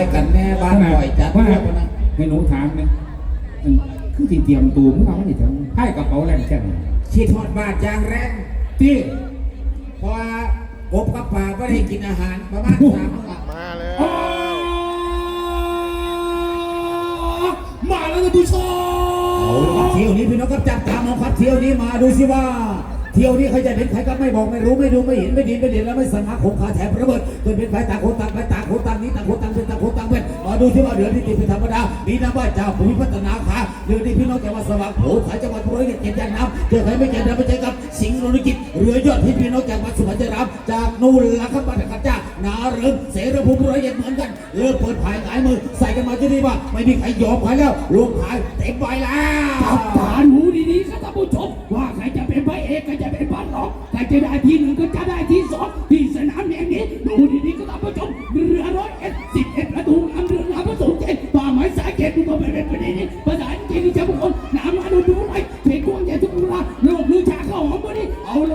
ายกันแน่บ้านบ่อยจัดว่าพวกนะให้หนูถามเนี่ยมันคือที่เตรียมตูมึงเอาไม่ถึงให้กระเป๋าแรงแค่ไหนคิดทอดบาทยางแรงที่เพราะว่าอบกับปลาไม่ได้กินอาหารประมาณสามมื้อมาแล้วอ๋อมาแล้วท่านผู้ชเอาละครับมเที่ยวนี้พี่น้องครับจับตามองครับเที่ยวนี้มาดูสิว่า เที่ยวนี้ใครจะเป็นใครก็ไม่บอกไม่รู้ไม่ดูไม่เห็นไม่ดีไม่เด่นแล้วไม่สมัครคงคาแถมระเบิดเกิดเป็นไฟต่างคนต่างไปต่างคนต่างนี้ต่างคนต่างเป็นต่างคนต่างเป็นมาดูสิว่าเดือนที่ติดเป็นธรรมดามีน้ำว่าจ้าภูมิพัฒนาขาเดือนนี้พี่น้องจังหวัดสว่างโผล่สายจังหวัดร้อยเอ็ดเก็บยางน้ำเจอใครไม่เจอน้ำไม่เจอกับสิงห์โรนิกิจเรือยอดที่พี่น้องจังหวัดสุพรรณบุรีจากนู่นละครับบ้านขันจ้านาเริงเสรภูมิร้อยเอ็ดเหมือนกันเริ่มเปิดผายหงายมือใส่กันมาที่นี่ว่าไม่มีใครยอมใครแล้วรวมผายเต็มใบแล้ว จะได้ที่หนึ่งก็จะได้ที่สองที่สนามแห่งนี้ดูดีๆครับท่านผู้ชมเรือร้อยเอ็ดสิบเอ็ดประตูน้ำเรือลำผสมเจ็ดป่าไม้สายเกตดูมาเป็นประเด็นนี้ภาษาอังกฤษที่จะบุคคลน้ำมาดูดูไรเขตกวงใหญ่ทุกเวลาโลกลือชาเข้าหอมวันนี้เอาเล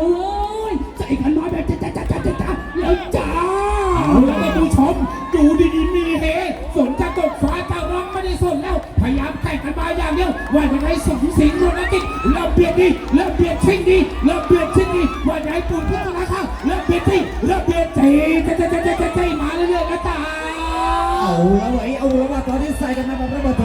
ยใส่กันน้อยแบบจ้าจ้าจ้าจ้าจ้าแล้วจ้าเอาละท่านผู้ชมดูดีๆมีเฮฝนจะตกฟ้าจะร้องไม่ได้สนแล้ว พยายาอย่างเดียวว่าจะให้สมสิงห์โรนักิจเริ่มเบียดดีเริ่มเบียดชิงดีเริ่มเบียดชิงดีว่าจะให้ปุ่นพุทธนาข้างเริ่มเบียดตีเริ่มเบียดตีเจ๊เจ๊เจ๊เจ๊เจ๊เจ๊มาเรื่อยๆนะตาเอาละไว้เอาละว่าตอนนี้ใส่กันมาแบบระเบิดเถิ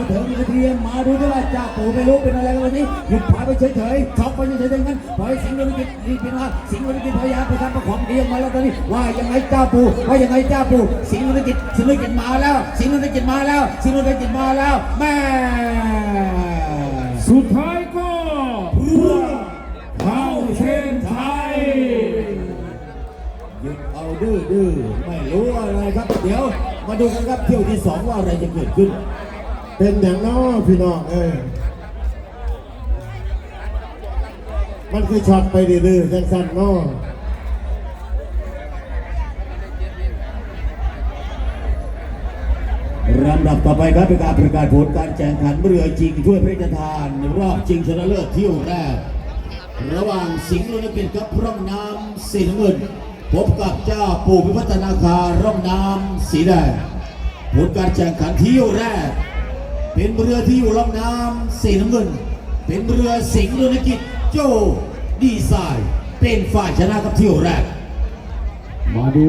ดมีก ระเทียมมาดูด้วยว่าจ่าปู่ไม่รู้เป็นอะไรกันวันนี้หยุดพายไปเฉยๆช็อกไปเฉยๆดังนั้นปล่อยสิงห์โรนิกิจนี่เป็นว่าสิงห์โรนิกิจพยายามไปทำประของดีออกมาแล้วตอนนี้ว่ายังไงเจ้าปู่ว่ายังไงเจ้าปู่สิงห์โรนิกิจสิงห์โรนิกิจมาแล้ว สิงห์โรนิกิจมาแล้ว สิงห์โรนิกิจมาแล้วแม่สุดท้ายก็เพื่อเข้าเส้นไทยหยุดเอาดื้อดื้อไม่รู้อะไรครับ เดี๋ยวมาดูกันครับเที่ยวที่สองว่าอะไรจะเกิดขึ้น เป็นอย่างน้อพี่น้องเอ้ยมันคือช็อตไปดื้อๆจังสั้นน้อลำดับต่อไปครับเป็นการประกาศผลการแข่งขันเรือจริงถ้วยพระราชทาน รอบชิงชนะเลิศเที่ยวแรก ระหว่างสิงห์โรนกิจกับร่องน้ำสีน้ำเงินพบกับเจ้าปู่พิพัฒนาคาร่องน้ำสีแดงผลการแข่งขันเที่ยวแรก เป็นเรือที่อยู่ล่องน้ำสีน้ำเงิน เป็นเรือสิงห์โรนกิจโจดีไซน์เป็นฝ่ายชนะกับเที่ยวแรกมาดู